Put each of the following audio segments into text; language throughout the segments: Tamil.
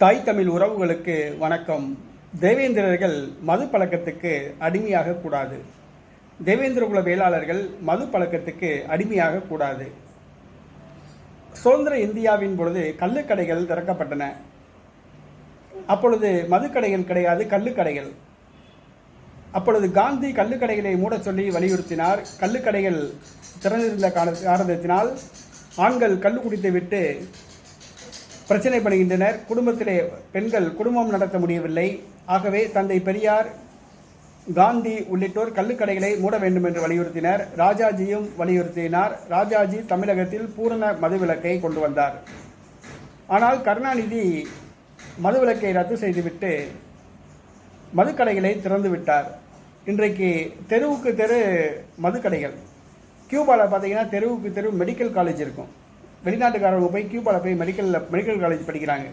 தாய் தமிழ் உறவுகளுக்கு வணக்கம். தேவேந்திரர்கள் மது பழக்கத்துக்கு அடிமையாக கூடாது. தேவேந்திரகுல வேளாளர்கள் மது பழக்கத்துக்கு அடிமையாக கூடாது. சுதந்திர இந்தியாவின் பொழுது கள்ளுக்கடைகள் திறக்கப்பட்டன. அப்பொழுது மதுக்கடைகள் கிடையாது கள்ளுக்கடைகள் அப்பொழுது காந்தி கள்ளுக்கடைகளை மூடச் சொல்லி வலியுறுத்தினார். கள்ளுக்கடைகள் திறந்திருந்த காரணத்தினால் ஆண்கள் கள்ளு குடித்து விட்டு பிரச்சனை பண்ணுகின்றனர் குடும்பத்திலே பெண்கள் குடும்பம் நடத்த முடியவில்லை. ஆகவே தந்தை பெரியார் காந்தி உள்ளிட்டோர் கள்ளுக்கடைகளை மூட வேண்டும் என்று வலியுறுத்தினர். ராஜாஜியும் வலியுறுத்தினார். ராஜாஜி தமிழகத்தில் பூரண மதுவிலக்கை கொண்டு வந்தார். ஆனால் கருணாநிதி மதுவிலக்கை ரத்து செய்துவிட்டு மதுக்கடைகளை திறந்து விட்டார். இன்றைக்கு தெருவுக்கு தெரு மதுக்கடைகள். கியூபாவில் பார்த்தீங்கன்னா தெருவுக்கு தெரு மெடிக்கல் காலேஜ் இருக்கும். வெளிநாட்டுக்காரர்கள் போய் கியூபாவில் போய் மெடிக்கலில் மெடிக்கல் காலேஜ் படிக்கிறாங்க.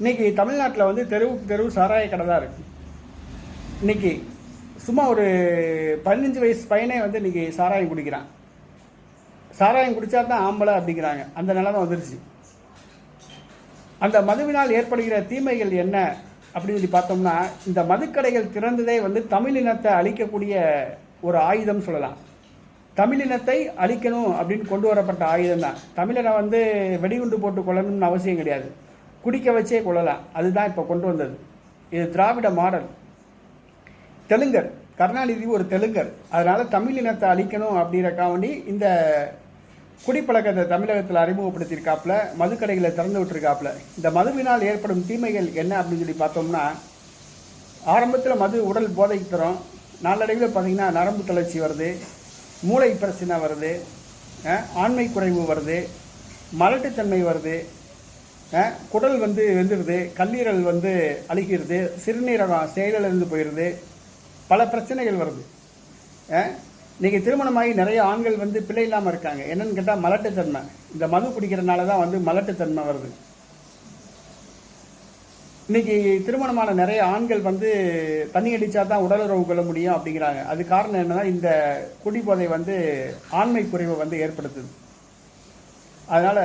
இன்றைக்கி தமிழ்நாட்டில் வந்து தெருவுக்கு தெரு சாராய கடை தான் இருக்குது இன்னைக்கு சும்மா ஒரு பதினஞ்சு வயசு பையனே வந்து இன்னைக்கு சாராயம் குடிக்கிறான். சாராயம் குடித்தா தான் ஆம்பளை அப்படிங்கிறாங்க. அந்த நிலமை வந்துருச்சு. அந்த மதுவினால் ஏற்படுகிற தீமைகள் என்ன அப்படின்னு சொல்லி பார்த்தோம்னா இந்த மதுக்கடைகள் திறந்ததே வந்து தமிழினத்தை அழிக்கக்கூடிய ஒரு ஆயுதம் சொல்லலாம். தமிழினத்தை அழிக்கணும் அப்படின்னு கொண்டு வரப்பட்ட ஆயுதம் தான் தமிழனை வந்து வெடிகுண்டு போட்டு கொள்ளணும்னு அவசியம் கிடையாது. குடிக்க வச்சே கொள்ளலாம் அதுதான் இப்போ கொண்டு வந்தது. இது திராவிட மாடல். தெலுங்கர். கருணாநிதி ஒரு தெலுங்கர். அதனால் தமிழ் இனத்தை அழிக்கணும் அப்படின்றக்காக வேண்டி இந்த குடிப்பழக்கத்தை தமிழகத்தில் அறிமுகப்படுத்தியிருக்காப்புல மதுக்கடைகளை திறந்து விட்டுருக்காப்புல. இந்த மதுவினால் ஏற்படும் தீமைகள் என்ன அப்படின்னு சொல்லி பார்த்தோம்னா ஆரம்பத்தில் மது உடல் போதைக்கு தரும். நாளடைவில் பார்த்திங்கன்னா நரம்பு தளர்ச்சி வருது. மூளை பிரச்சனை வருது ஆண்மை குறைவு வருது மலட்டுத்தன்மை வருது குடல் வந்து வெந்துடுது கல்லீரல் வந்து அழுகிறது சிறுநீரகம் செயலிழந்து போயிடுது பல பிரச்சனைகள் வருது. இன்றைக்கி திருமணமாகி நிறைய ஆண்கள் வந்து பிள்ளை இல்லாமல் இருக்காங்க. என்னென்னு கேட்டால் மலட்டுத்தன்மை. இந்த மது குடிக்கிறனால தான் வந்து மலட்டுத்தன்மை வருது. இன்னைக்கு திருமணமான நிறைய ஆண்கள் வந்து தண்ணி அடிச்சா தான் உடலுறவு கொள்ள முடியும் அப்படிங்கிறாங்க. அது காரணம் என்னன்னா இந்த குடிபோதை வந்து ஆண்மை குறைவை வந்து ஏற்படுத்துது. அதனால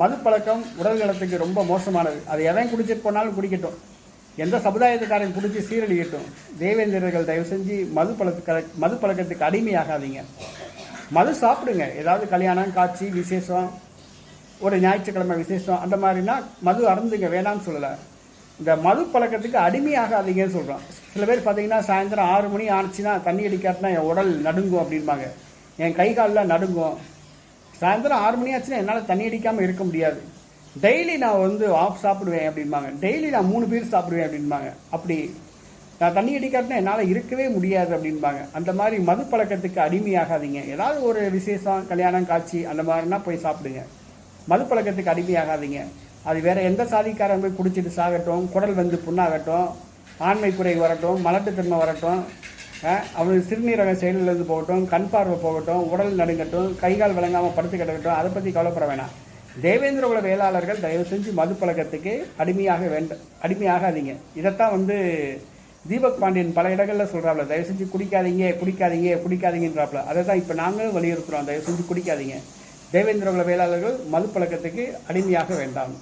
மது பழக்கம் உடல் நலத்துக்கு ரொம்ப மோசமானது. அது எவன் குடிச்சிட்டு போனாலும் குடிக்கட்டும். எந்த சமுதாயத்துக்காரன் குடிச்சு சீரழியட்டும். தேவேந்திரர்கள் தயவு செஞ்சு மது பழக்க மது பழக்கத்துக்கு அடிமையாகாதீங்க. மது சாப்பிடுங்க. ஏதாவது கல்யாணம் காட்சி விசேஷம் ஒரு ஞாயிற்றுக்கிழமை விசேஷம் அந்த மாதிரினா மது அருந்துங்க வேணாம்னு சொல்லலை. இந்த மது பழக்கத்துக்கு அடிமையாகாதீங்கன்னு சொல்கிறோம் சில பேர் பார்த்தீங்கன்னா சாயந்தரம் ஆறு மணி ஆனிச்சுன்னா தண்ணி அடிக்காட்டினா என் உடல் நடுங்கும் அப்படின்பாங்க என் கை காலில் நடுங்கும். சாயந்தரம் ஆறு மணி ஆச்சுன்னா என்னால் தண்ணி அடிக்காமல் இருக்க முடியாது. டெய்லி நான் வந்து ஆஃப் சாப்பிடுவேன் அப்படிம்பாங்க. டெய்லி நான் மூணு பேர் சாப்பிடுவேன் அப்படின்பாங்க அப்படி நான் தண்ணி அடிக்காட்டினா என்னால் இருக்கவே முடியாது அப்படின்பாங்க அந்த மாதிரி மது பழக்கத்துக்கு அடிமையாகாதீங்க. ஏதாவது ஒரு விசேஷம் கல்யாணம் காட்சி அந்த மாதிரினா போய் சாப்பிடுங்க. மது பழக்கத்துக்கு அடிமையாகாதீங்க. அது வேற எந்த சாதிக்காரன் போய் குடிச்சிட்டு சாகட்டும் குடல் வந்து புண்ணாகட்டும் ஆண்மை குறை வரட்டும் மலட்டுத்தன்மை வரட்டும் அவனுக்கு சிறுநீரக செயலிலிருந்து போகட்டும் கண் பார்வை போகட்டும் உடல் நடுங்கட்டும் கை கால் விளங்காமல் படுத்து கிடக்கட்டும் அதை பற்றி கவலைப்பட வேணாம். தேவேந்திர குல வேளாளர்கள் தயவு செஞ்சு மது பழக்கத்துக்கு அடிமையாக வேண்டாம் அடிமையாகாதீங்க. இதைத்தான் வந்து தீபக் பாண்டியன் பல இடங்களில் சொல்கிறாப்புல தயவு செஞ்சு குடிக்காதீங்க குடிக்காதீங்க குடிக்காதீங்கன்றாப்புல அதை தான் இப்போ நாங்களும் வலியுறுத்துகிறோம் தயவு செஞ்சு குடிக்காதீங்க. தேவேந்திர குல வேளாளர்கள் மது பழக்கத்துக்கு அடிமையாக வேண்டாம்.